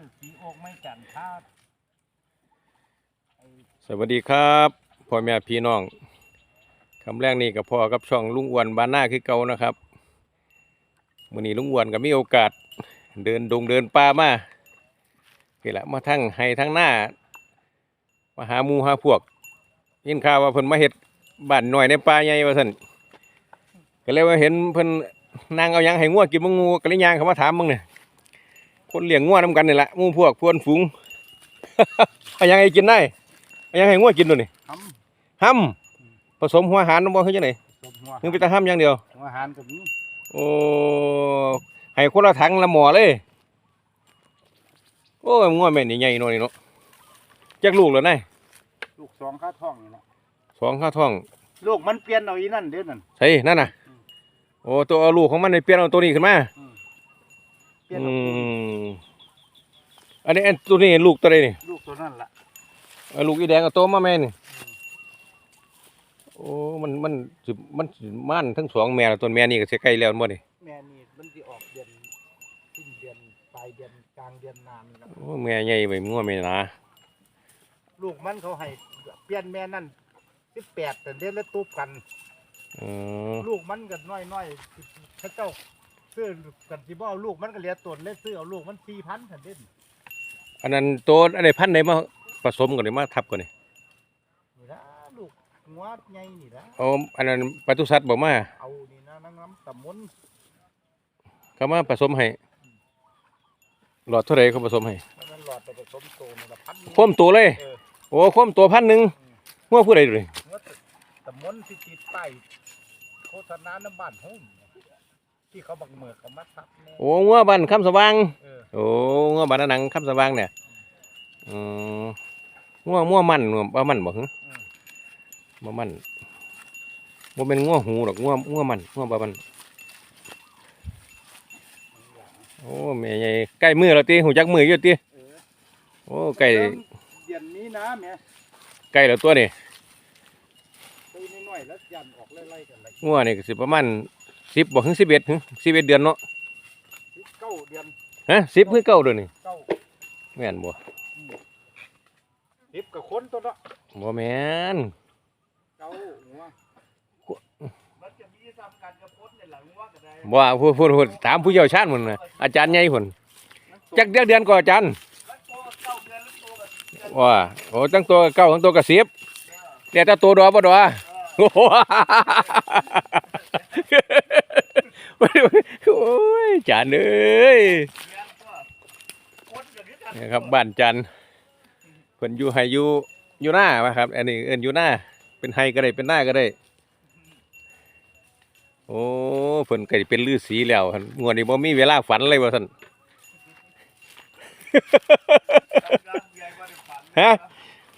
อสีอกไม่จันท่าสวัสดีครับพ่อแม่พี่น้องคำแรกนี่กับพ่อกับช่องลุงอ้วนบ้านหน้าคือเก่านะครับมื้อนี้ลุงอ้วนก็มีโอกาสเดินดงเดินป่ามานี่แหละมาทั้งให้ทั้งหน้ามาหาหมูหาพวก ยินข่าวว่าเพิ่นมาเฮ็ดบ้านหน่อยในป่าใหญ่ว่าซั่นก็เลยว่าเห็นเพิ่นนางเอายังให้งัวกินบ่งูก็เลยยางเขามาถามมึงเนี่ย คนเลี้ยงงัวนํกันนี่แหละหมู่พวกพวนฝูง เอาหยังให้กินได้เอายังให้งัวกินตัวนี่ทห้ำผสมหัวหารน้ำบ่คือจังได๋ำตบหัวมึงไปแต่ห้ำอย่างเดียวหัวหารกับนี้โอ้ให้คนละถังละหมอเลยโอ้ยงัวแม่นี่ใหญ่เนาะนี่เนาะจักลูกแล้วนายลูกสองข้าท้องนี่แหละสองข้าท้องลูกมันเปลี่ยนเอาอีนั่นเด้อนั่นใช่นั่นน่ะอืมโอ้ตัวเอาลูกของมันในเปลี่ยนเอาตัวนี้ขึ้นมาเป ลี่ยนอืเอามอันนี้อันตัวนี้ลูกตัวใดนี่ลูกตัวนั่นล่ะเอาลูกอีแดงเอาโตมาแม่นี่โอ้มันมันสิมันสิม่านทั้งสองแม่แล้วตัวแม่นี่ก็สิใกล้แล้วบ่นี่แม่นี่มันสิออกเดือนสิ้นเดือนปลายเดือนกลางเดือนนานนี่ล่ะโอ้แม่ใหญ่ไปงัวแม่หนาลูกมันเขาให้เปลี่ยนแม่นั่นสิบแปดแต่เดือนละตุบกัน เออลูกมันก็น้อยน้อยๆพระเจ้า ซื้อกันที่บ่เอาลูกมันก็เหลียตนเลยซื้อเอาลูกมันสี่พันทันเด่นอันนั้นตัวอะไรพันธุ์ไหนมาผสมกันหรือมาทับกันนี่นี่ละลูกงัวใหญ่นี่ละเอาอันนั้นปศุสัตว์บอกมาเอานี่นะนังน้ำตะมนเขามาผสมให้หลอดเท่าไรเขาผสมให้มันหลอดไปผสมโตนี่ละพันคว่มตัวเลย เออโอ้คว่มตัวพันหนึ่งงัวผู้ใดดูเลยงัวตะมนที่ติดป้ายโฆษณาน้ำบ้านห้อง ที่เขาบักเมือกเขามาทับแน่โอ้งัวบันคำสว่าง เออโอ้งัวบันหนังคำสว่างเนี่ยอืมงัวงัวมันงัวบ่มันบ่หึอืมบ่มันบ่เป็นงัวหูหรอกงัวงัวมันงัวบ่มันโอ้แม่ใหญ่ใกล้มือแล้วติหูจักมืออยู่ติเออโอ้ใกล้เดือนเดือนนี้นะแม่ใกล้แล้วตัวนี่ไปน้อยๆแล้วยันออกไล่ๆกันเลยงัวนี่ก็สิประมาณ 10บ่ถึง11ถึง11เดือนเนาะเก้าเดือนฮะ10คือเก้าเดือนนี่เก้าแม่นบ่สิบกับคนตัวเนาะบ่แม่นเก้าหัวมันจะมีซ้ำกันกับคนในหลังว่ากันได้บ่ว่าพูดพูดพูดถามผู้เชี่ยวชาญพุ่นน่ะอาจารย์ใหญ่พุ่นจักเดือนเดือนก่อนอาจารย์แล้วโตกับเก้าเดือนแล้วโตกับสิบเดือนว่าโอ้ตั้งตัวเก้าทั้งตัวก็10แต่ถ้าตัวดอบ่ดอโอ้ โอ้ยจารย์เอ้ยนก็ครับบ้านจันเพิ่นอยู่ไห้อยู่อยู่หน้าว่าครับ อันนี้เอินอยู่หน้า เป็นไห้ก็ได้เป็นหน้าก็ได้ โอ้เพิ่นก็เป็นฤาษีแล้วหั่นงวดนี้บ่มีเวลาฝันเลยว่าท่านฮะ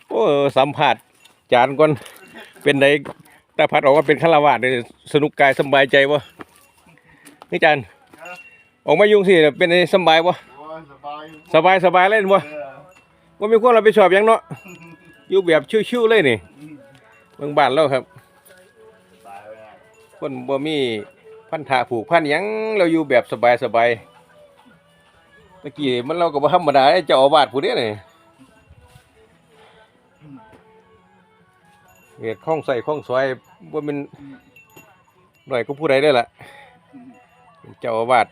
โอ้สัมผัสจานก่อนเป็นไดตาพัดออกว่าเป็นฆราวาสนี่สนุกกายสบายใจบ่ นี่จานออกมายุ่งสิเป็นไงสำบายบ่โอ้ยสบายสบายสบายเล่นบ่เออบ่มีความรับผิดชอบหยังเนาะอยู่แบบชิวๆเลยนี่เมืองบ้านเราครับตายไปแล้วคนบ่มีพันธะผูกพันหยังเราอยู่แบบสบายสบายตะกี้มันเราก็บ่ธรรมดาเด้เจ้าอาวาสผู้เด้นี่เฮ็ดข้องใส่ข้องซอยบ่แม่นหน่อยก็ผู้ใดได้อล่ะ เป็นเจ้าอาวาส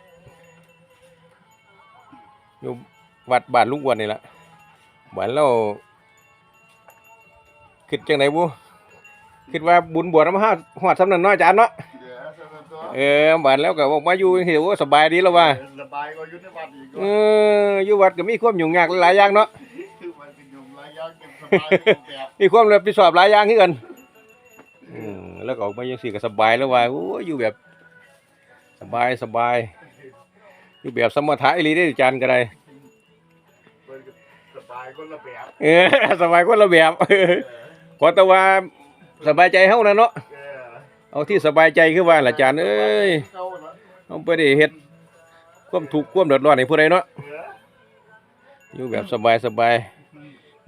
อยู่วัดบ้านลุงอ้วนนี่ล่ะบ้านเราคิดจังไดบ่คิดว่าบุญบวชนำฮอดฮอดสำนั้นเนาะอาจารย์เนาะเดี๋ยวสำหรับตัวเออบ้านแล้วก็บอกมาอยู่จังซี่โอ้สบายดีแล้วว่าสบายกว่าอยู่ในวัดอีกเอออยู่วัดก็มีความยุ่งยากหลายอย่างเนาะคือมันเป็นยุงระยะเก็บสบายรูปแบบมีความรับผิดชอบหลายอย่างคือกันอืมแล้วก็ออกมาจังซี่ก็สบายแล้วว่าโอ้ยอยู่แบบ สบายสบายอยู่แบบสมถะอีหลีได้อจารย์ก็ได้มันก็สบายคนละแบบเออสบายคนละแบบเออขอแต่ว่าสบายใจเฮานะเนาะเออเอาที่สบายใจคือว่าล่ะจารย์เอ้ยเก้าละเอาไปได้เฮ็ดความทุกข์ความเดือดร้อนให้ผู้ใดเนาะเอออยู่แบบสบายสบาย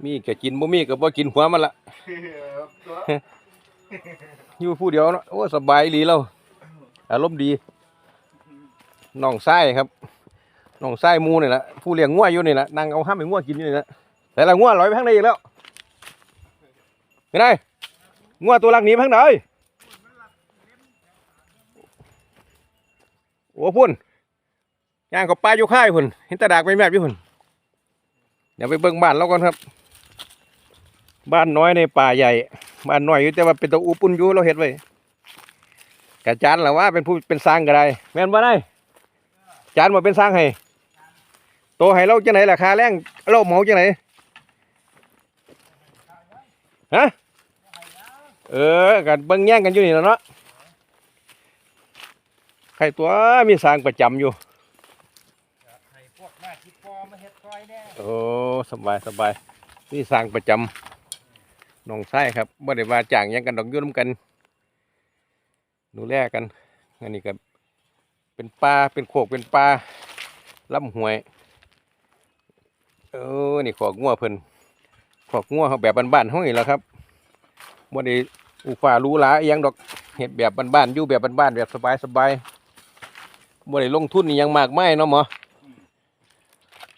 มีก็กินบ่มีก็บ่กินหัวมันละตัวอยู่ผู้เดียวเนาะโอ้สบายอีหลีเราอารมณ์ดี น้องไส้ครับน้องชายหมูนี่แหละผู้เลี้ยงงัวอยู่นี่แหละนั่งเอาห้ามให้งัวกินอยู่นี่แหละแต่ละงัวลอยไปข้างในอีกแล้วไปไงัวตัวหลักหนีไปข้างไหนโอ้พุ่นย่างกับปลาอยู่ค่ายพุ่นเห็นตาดากไปแมบอยู่พุ่นเดี๋ยวไปเบิ่งบ้านเราก่อนครับ บ้านน้อยในป่าใหญ่ บ้านน้อยอยู่แต่ว่าเป็นตัวอุปุ่นอยู่เราเห็ดไว้กะจานหรือว่าเป็นผู้เป็นสร้างก็ได้แม่นบ่ได้ จานมาเป็นสร้างให้โตให้เราจังไหนราคาแรงเราเหมาจังไหนฮะเออกันเบิ่งแย่งกันอยู่นี่แหล้วเนาะใครตัวมีสร้างประจำอยู่ให้พวกหน้าที่ปอมาเฮ็ดซอยแน่โอ้สบายสบายนี่สร้างประจำน้องชายครับบ่ได้ว่าจ้างหยังกันดอกอยุ่นำกันดูแลกันอันนี้ก็ เป็นปลาเป็นโขกเป็นปลาลำห้วยเออนี่ขอกงัวเพิ่นขอกงัวเขาแบบบ้านๆเฮานี่แหละครับบ่ได้อุฟ้ารูหราอหยังดอกเฮ็ดแบบบ้านๆอยู่แบบบ้านๆแบบสบายๆบ่ได้ลงทุนอหยังมากไมายเนาะหมอ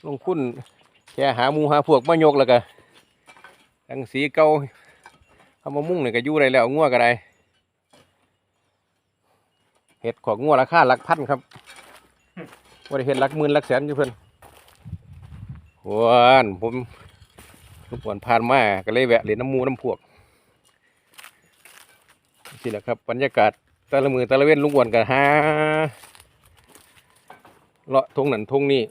ลงทุนแค่หาหมูหาพวกมายกแล้วก็ทั้งสีเก่าเอามามุ่งนี่ก็อยู่ได้แล้วงัวก็ได้ เห็ดของงัวราคาหลักพันครับว่าได้เห็ดหลักหมื่นหลักแสนอยู่เพิ่นหวานผมทุกวันผ่านมาก็เลยแวะเล่นน้ำหมูน้ำพวกนี่แหละครับบรรยากาศแต่ละมือแต่ละเว้นลุงอ้วนกันหาเลาะทงนั่นทงนี่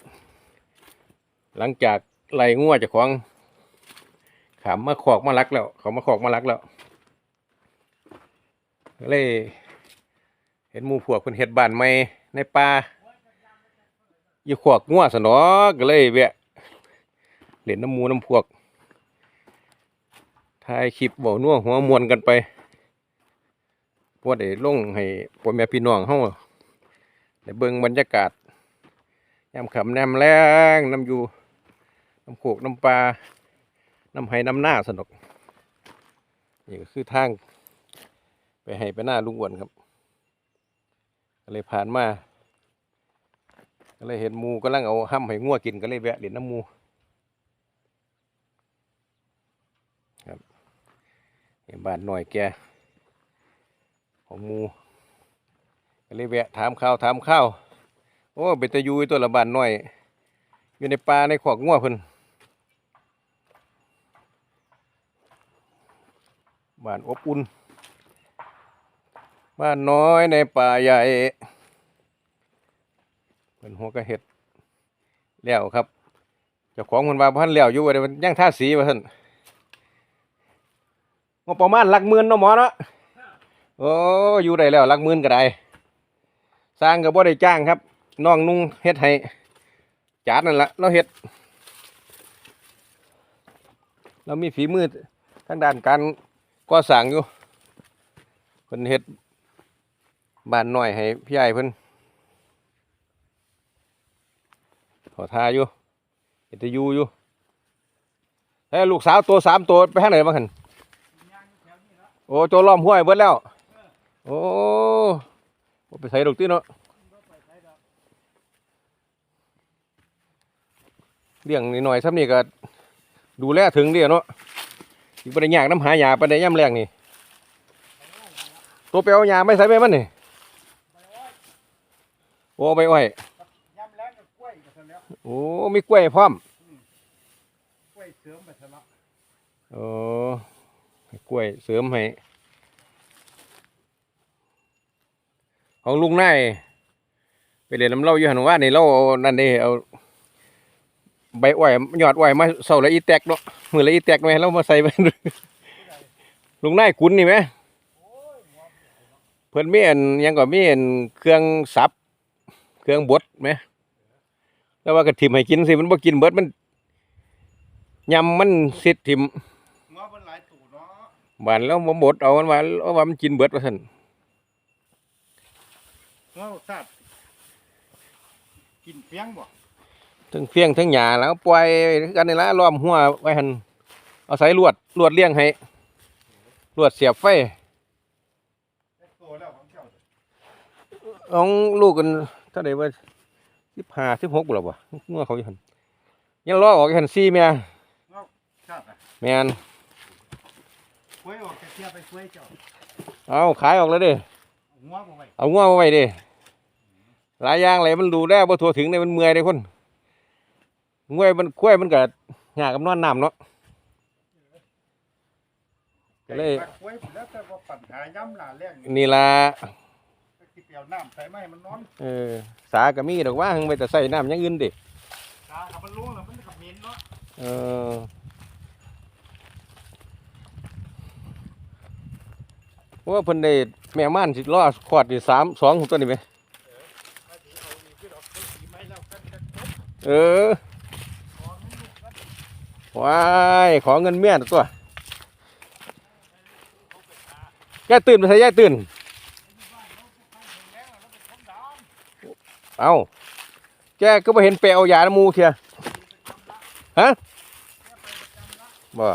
หลังจากไล่งัวเจากของขามมาขอกมาลักแล้ว เขามาขอกมาลักแล้วก็เลย เห็นหมูพวกเพิ่นเฮ็ดบ้านใหม่ในป่าอยู่ขอกงัวสนอก็เลยแวะเล่นน้ำมูน้ำพวกถ่ายคลิปเบานัวหัวมวนกันไปเพราะได้ลงให้พ่อแม่พี่น้องเฮาได้เบิ่งบรรยากาศยามขำแนมแรงน้ำอยู่น้ำโขกน้ำปลาน้ำไห้น้ำหน้าสนุกนี่ก็คือทาง ไปให้ไปหน้าลุงอ้วนครับ ก็เลยผ่านมาก็เลยเห็นมูกำลังเอาห้ำให้งัวกินก็เลยแวะเล่นน้ำมูครับเห็นบานหน่อยแกของมูก็เลยแวะถามข้าวถามข้าวโอ้เป็นตะยูอีตัวละบานน้อย อยู่ในป่าในขอกงัวเพิ่นบานอบอุ่น บ้านน้อยในป่าใหญ่เป็นหัวกระเห็ดแล้วครับเจ้าของคนว่าพันแล้วอยู่ว่าเดี๋ยมันย่างท่าสีว่าท่านงบประมาณหลักหมื่นเนาะหมอเนาะโอ้อยู่ได้แล้วหลักหมื่นก็ได้สร้างก็บ่ได้จ้างครับน้องนุ่งเฮ็ดให้จานนั่นละเราเฮ็ด เรามีฝีมือทางด้านการก่อสร้างอยู่เพิ่นเฮ็ด บ้านน้อยให้พี่ใหญ่เพิ่นขอทาอยู่เฮ็ดแต่อยู่อยู่แล้ลูกสาวตัวสามตัวไปทางไหนบ้างหันโอ้ตัวล้อมห้วยเบิดแล้ว โอ้ไปใส่ดอกตีเนาะเลี้ยงนิดหน่อยซ้ำนี่ก็ดูแลถึงเดียวเนาะอีกประเด็นยากน้ำหายาประเด็นย่ำแรงนี่ ตัวเปียวยาไม่ใส่ไปมันนี่ โอ้ใบอ้อยยำแล้วก็กล้วยก็ซะแล้วโอ้มีกล้วยพร้อมกล้วยเสริมไปซะแล้วโอ้ให้กล้วยเสริมให้ของลุงนายไปเรียนน้ำเล่าอยู่หันว่านี่เราเอานั่นเด้เอาใบอ้อยยอดอ้อยมาเสาละอีแตกเนาะมือละอีแตกไหมเรามาใส่ไปลุงนายกุนนี่ไหมเพิ่นมีอันหยังก็มีอันเครื่องสับ เครื่องบดไหมแล้วว่ากระถิ่มให้กินสิมันบ่กินเบิดมันยำมันสิทถิ่มงอมันหลายตู่เนาะบานแล้วบ่บดเอามันว่าเอาว่ามันกินเบิดว่าซั่นงอสัตว์กินเพียงบ่ทั้งเฟียงทั้งหญ้าแล้วปล่อยกันนี่ละล้อมหัวไว้หั่นเอาใส่ลวดลวดเลี้ยงให้ลวดเสียบไฟได้โตแล้วของเจ้าของลูกกัน เท่าใดว่าสิบห้าสิบหกบุหรอวะงัวเขาอยู่หันยังรอออกอยู่หันซี่แม่ครับอะแม่นกล้วยออกจะเทียบไปกล้วยเจ้าเอาขายออกแล้วเด้หัวบ่ไว้เอางัวมาไว้เด้หลายอย่างเลยมันดูได้บ่ทั่วถึงเลยมันเมื่อยเลยคนงวยมันกล้วยมันก็ยากกับนอนน้ำเนาะก็เลยปักกล้วยแล้วแต่ว่าปัญหาย้ำหลาแรงนี่ล่ะ ที่เปียวน้ำใส่ไม้มันนอนเออสาก็มีดอกว่าหังไปแต่ใส่น้ำอย่างอื่นดิตากับมันล้วงแล้วมันกับเหม็นเนาะเออว่าเพิ่นได้แม่ม่านสิรอขวดนี่สามสองตัวนี่ไหมถ้าถือเอาอีกที่ดอกกล้วยสีไม้แล้วกันจะจบเออของมันลูกกันว้ายขอเงินเมียตัว ยายตื่นไปใส่ยายตื่น แรงแล้วเป็นของดำ เอาแกก็ไปเห็นเปลเอายานมูเทียฮะบ่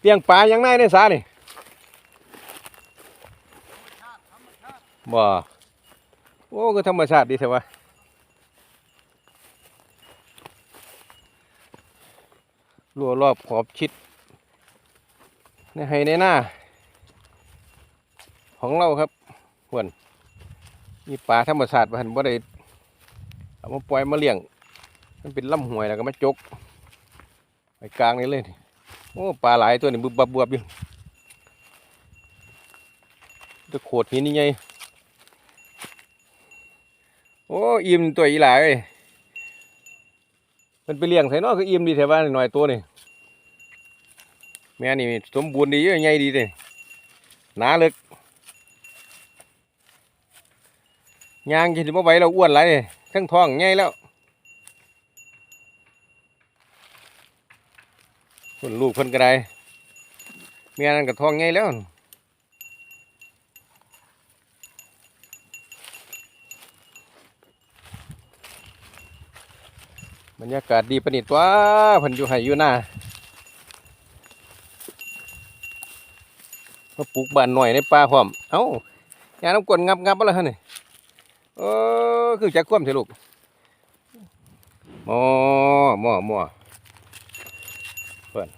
เตียงปลายังไงในสานี่บ่ โอ้ก็ธรรมชาติดีใช่ปะรัวรอบขอบชิดในให้ในหน้า ของเราครับ มีปลาธรรมชาติบ่หันบ่ได้เอามาปล่อยมาเลี้ยง มันเป็นลำห้วยแล้วก็มาจกไปกลางนี่เลยโอ้ปลาหลายตัวนี่บึบบับบวบอยู่จะโขดหินนี่ไงโอ้อิ่มตัวอีหลายเอ้ยมันไปเลี้ยงใส่นอกก็อิ่มดีแถวบ้านหน่อยตัวนี่แม่นี่สมบูรณ์ดีเยอะใหญ่ดีเลยหนาเลึก ยางกินบ่ไหวเราอ้วนไรทั้งท้องใหญ่แล้วคนลูกเพิ่นก็ไดเมียนั่นก็ท้องใหญ่แล้วบรรยากาศดีประนิดตัวเพิ่นอยู่ไห้อยู่หน้ามาปลูกบ้านหน่อยในป่าพร้อม เอ้ายาน้ำกวนงับงับอะไรฮะนี่ เออคือจะคว่ำเถอะลูกหมอหมอหมอเพื่อน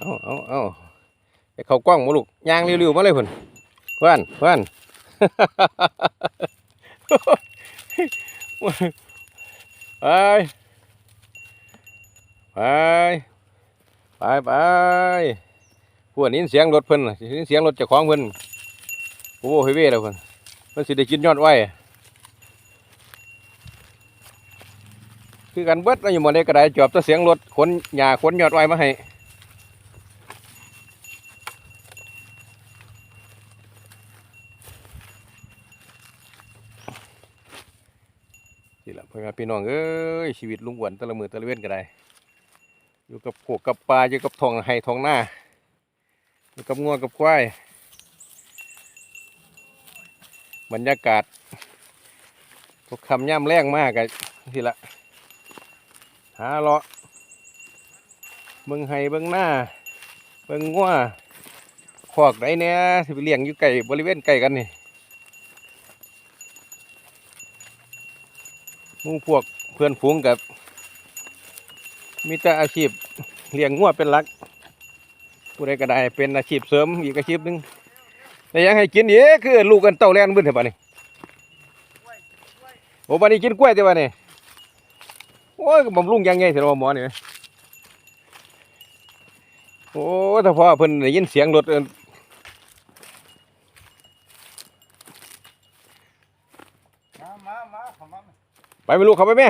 เอาเอาเอาไอ้เขากล้องมาลูกยางเร็วๆมาเลยเพื่อนเพื่อนเพื่อนไปไปไปไปพวกนี้เสียงรถเพิ่นน่เสียงรถเจ้าของเพิ่น โอ้โหเฮเว่แล้วเพิ่นมันสิได้กินยอดไว้คือกันเบิดแล้วอยู่หมาได้กระไดจอบตะเสียงรถขนหญ้าขนยอดไว้มาให้สิละพ่อแม่พี่น้องเอ้ยชีวิตลุงอ้วนตะละมือตะละเว้นก็ได้อยู่กับพวกกับปลาอยู่กับทองไห้ทองหน้าอยู่กับงัวกับควาย บรรยากาศทุกคำย่ำแรงมากกันทีละหาเลาะเบิ่งไห้เบิ่งหน้าเบิ่งงัวขอกไดเนี่ยสิไปเลี้ยงอยู่ไก่บริเวณไก่กันนี่มู่พวกเพื่อนฝูงกับมีแต่อาชีพเลี้ยงงัวเป็นหลักผู้ใดก็ได้เป็นอาชีพเสริมอีกอาชีพหนึ่ง แต่ยังให้กินอีกคือลูกกันเต้าแลนบึ้นเถอะบ้านี่โอ้บ้านี้กินกล้วยเถอะบ้านี่โอ้ยบำรุงยังไงเถอะหมอนี่โอ้ถ้าพอเพิ่นได้ยินเสียงรถเอิ้นมามามาเขาไปไปลูกเขาไปแม่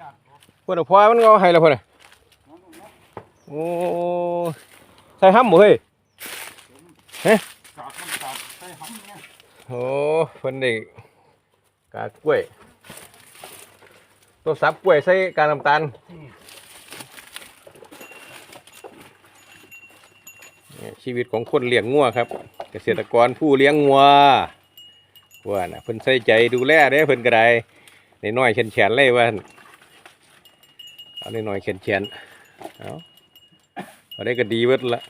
อกเพิ่นเอาพอมันก็เอาให้แล้วเพิ่อนโอ้ใส่ห้ำบ่เฮ้ยกาดมันกาดใส่หำเนี่ย โอ้เพิ่นได้กากกล้วยตัวสับกล้วยใส่กากน้ำตาลเนี่ยชีวิตของคนเลี้ยงงัวครับ เกษตรกรผู้เลี้ยงงัวว่านะเพิ่นใส่ใจดูแลเด้เพิ่นก็ได้ในน้อยๆแขนๆเลยว่านเอาในน้อยๆแขนๆเอาเอาได้ก็ดีเบิดละ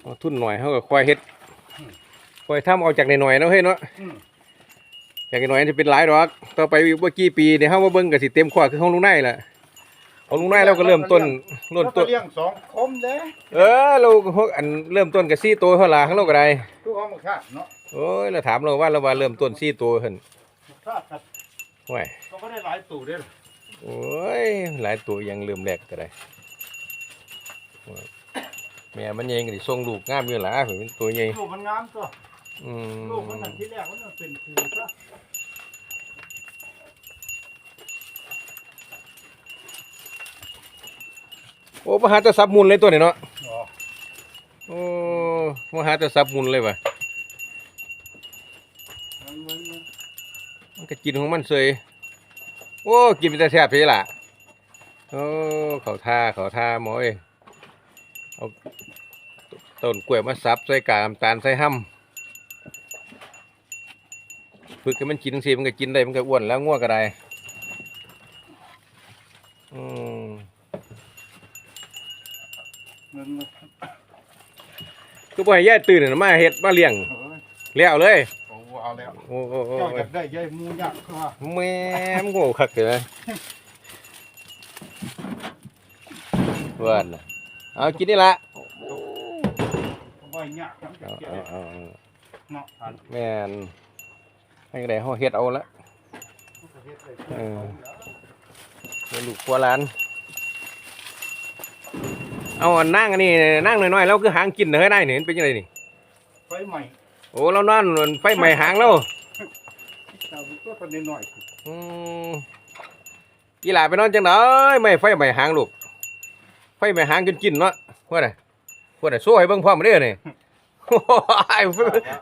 เอา ทุนหน่อยเขาก็ควายเฮ็ดควายทำเอาจากหน่อยๆเนาะเฮ้ยเนาะอืมจากหน่อยๆจะเป็นหลายดอกต่อไปว่ากี่ปีเนี่ยเฮามาเบิ่งก็สิเต็มขวาคือของลุงนายล่ะของลุงนายเราก็เริ่มต้นเริ่มแล้วต้ก็นเลี้ยงสองคมเด้เออเราพวกอันเริ่มต้นกับ4ตัวเท่าล่ะข้างเราก็ได้ทุกของมันขาดเนาะโอ้ยเราถามเราว่าเราว่าเริ่มต้น4ตัวหั่นขาดครับว้ยเขาก็ได้หลายตู่เด้อโอ้ยหลายตัวยังเริ่มแรกก็ได้โอ้ย แม่มันยังก็สิส่งลูกงามอยู่ล่ะเพิ่นเป็นตัวใหญ่ลูกมันงามตัวอืมลูกมันนั่นที่แรกมันน่ะเป็นคือซะโอ้มาหาแต่ซับมุนเลยตัวนี้เนาะอ๋อโอ้มาหาแต่ซับมุนเลยว่ะมันมันมันมันก็กินของมันเสยโอ้กินเป็นแต่แซ่บพี่ล่ะโอ้เขาท่าเขาท่าหมอเอ้ย เอาต้นกล้วยมาซับใส่กากน้ำตาลใส่ห้ำฝึกให้มันกินสิมันก็กินได้มันก็อ้วนแล้วง่วงก็ได้อืมมันมันก็บ่ให้ย่าตื่นน่ะมาเฮ็ดมาเลี้ยงเฮ้ยแล้วเลยโอ้เอาแล้วโอ้โอ้โอ้เจ้าอยากได้ใยมูยักษ์คือว่าแม่มโง่คักเลยเพื่อนน่ะ เอากินนี่ละเอาไว้ยักษ์ทั้งเอาเจ้าเอาเอาเอาเนาะอันแม่นให้ได้เฮาเฮ็ดเอาละประเทศเลยเออให้ลูกครัวหลาน เอาอันนั่งอันนี้นั่งน้อยๆแล้วคือหางกินเด้อเฮ้ยนายนี่มันเป็นจังไดนี่ ไฟใหม่โอ้เรานอนไฟไหม้หางแล้วเจ้าก็ตอนนี้หน่อยอืมอีหลาไปนอนจังได๋ไม่ไฟไหม้หางลูก ไฟไหม้หางจนกินเนาะว่าไดว่าไดโซ่ให้เบิ่งพร้อมเด้อนี่โอ้ย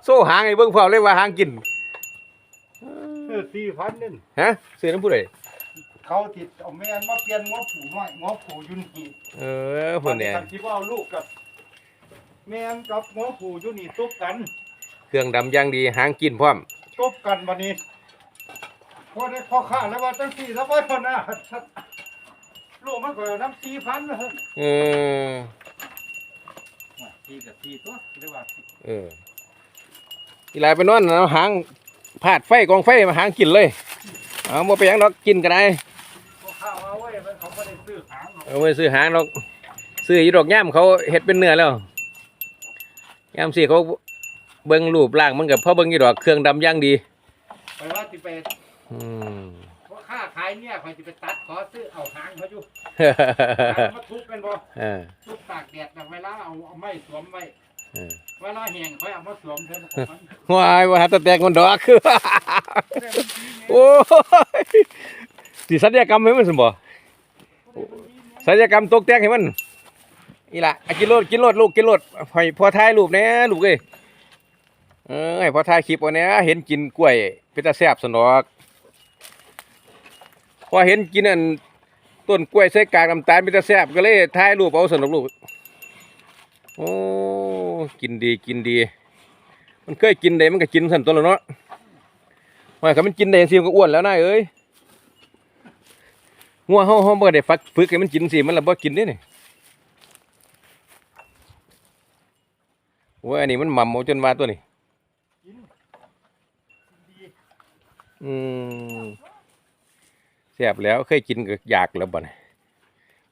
โซ่หางให้เบิ่งพร้อมเลยว่าหางกินเออสี่พันนึงฮะซื้อน้ำผู้ใดเขาติดเอาแม่นมาเปลี่ยนงอผูน้อยงอผูอยุนี่เออเพิ่นเนี่ยที่ว่าเอาลูกกับแม่นกับงอผูอยุนี่ตบกัน เครื่องดำอย่างดีหางกินพร้อมตบกันวันนี้พอได้พอข้าแล้วว่าตั้งสี่แล้วว่าพอหน้า ลูกมันก็น้ำสี่พันนะฮะเออสี่กับสี่ตัวเรียกว่าเอออีหลาไปนอนเอาหางพาดไฟกองไฟมาหางกินเลยเอาบ่ไปหยังดอกกินก็ได้พอข้าวเอาไว้มันเขาไม่ได้ซื้อหางหรอกเอาไปซื้อหางดอกซื้ออยู่ดอกย่ามเขาเฮ็ดเป็นเนื้อแล้วย่ามสิเขาเบิ่งรูปร่างมันกับพ่อเบิ่งอยู่ดอกเครื่องดำอย่างดีไปว่าสิไปอืมพอ ข้าขายเนี่ยคอยจะไปตัดขอซื้อเอาหางเขาอยู่หางมาทุบเป็นบ่เออทุบตากแดดแต่เวลาเอาเอาไม้สวมไว้เออเวลาแห้งค่อยเอามาสวมเท่านั้นมันวายว่าหาแตะแตกมันดอกคือโอ้ยสิสัญญกรรมให้มันสมบ่สัญญกรรมตกแต่งให้มันอีหละอะกินโลดกินโลดลูกกินโลดให้พอถ่ายรูปแหน่ลูกเอ้ยเออให้พอถ่ายคลิปเอาแหน่เห็นกินกล้วยเป็นตาแซ่บสนอก พอเห็นกินอันต้นกล้วยใส่กากน้ำตาลเป็นตาแซ่บก็เลยถ่ายรูปเอาสนุกลูกโอ้กินดีกินดี มันเคยกินได้มันก็กินสันตัวแล้วเนาะว่าคันมันกินได้จังซี่มันก็อ้วนแล้วนายเอ้ยงัวเฮาเฮาบ่ได้ฟักฝึกให้มันกินสิมันละบ่กินเด้นี่โอ้ยอันนี้มันหม่ำเอาจนว่าตัวนี้อืม แซ่บแล้วเคยกินก็อยากแล้วบ่น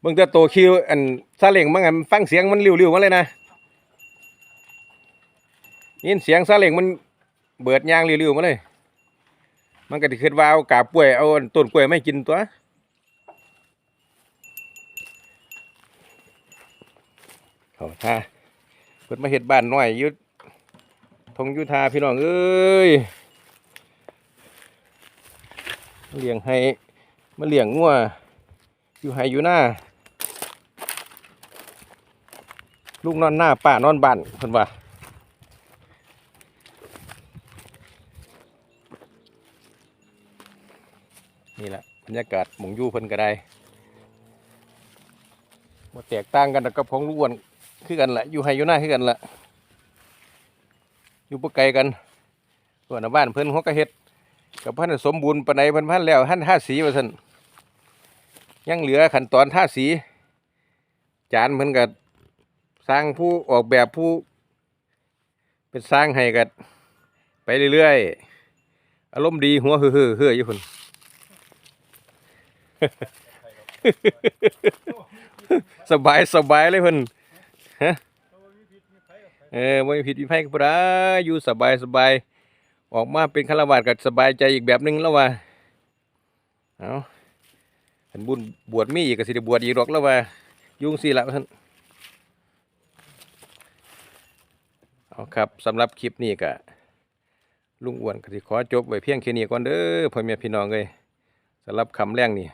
เบิ่งแต่โตคิวอันซาเล้งมันอันฟังเสียงมันริ้วๆมาเลยนะยินเสียงซาเล้งมันเบิดยางริ้วๆมาเลย มันก็สิคิดว่าเอากาบกล้วยเอาต้นกล้วยไม่กินตัวเขาท่าเพิ่นมาเฮ็ดบ้านหน้อยยู่ทงยุทาพี่น้องเอ้ยเลี้ยงให้ มาเลี้ยงงัวอยู่ให้อยู่หน้าลูกนอนหน้าป้านอนบ้านเพิ่นว่านี่แหละบรรยากาศหมงยู่เพิ่นก็ได้มาแตกต่างกันกับของลูกอ้วนคือกันแหละอยู่ไฮอยู่หน้าคือกันแหละอยู่ปกไกลกันส่วนบ้านเพิ่นเขาก็เฮ็ดกับพันสมบูรณ์ปานใดเพิ่นพันแล้วท่านท่าสีว่าซั่น ยังเหลือขั้นตอนท่าสี จานเพิ่นก็สร้างผู้ออกแบบผู้ เป็นสร้างให้กันไปเรื่อยๆ อารมณ์ดีหัวเฮือๆเฮืออยู่พุ่นสบายสบายเลยเพิ่นฮะเออไม่มีผิดมีภัยกับผู้ใดอยู่สบายสบายออกมาเป็นฆราวาสก็สบายใจอีกแบบหนึงแล้วว่าเอา เห็นบุญบวชมีอีกก็สิบวชอีกหรอกแล้วว่ายุ่งสิละท่านเอาครับสำหรับคลิปนี้ก็ลุงอ้วนก็สิขอจบไว้เพียงแค่นี้ก่อนเด้อพ่อแม่พี่น้องเอ้ยสำหรับคำแรงนี่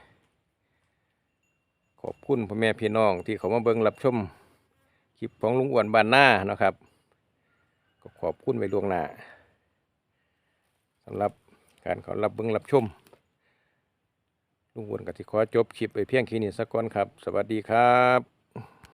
ขอบคุณพ่อแม่พี่น้องที่เขามาเบิ่งรับชมคลิปของลุงอ้วนบ้านหน้านะครับ ก็ขอบคุณไว้ล่วงหน้าสำหรับการเขารับเบิ่งรับชม ลุงอ้วนก็สิขอจบคลิปไปเพียงแค่นี้สักก่อนครับ สวัสดีครับ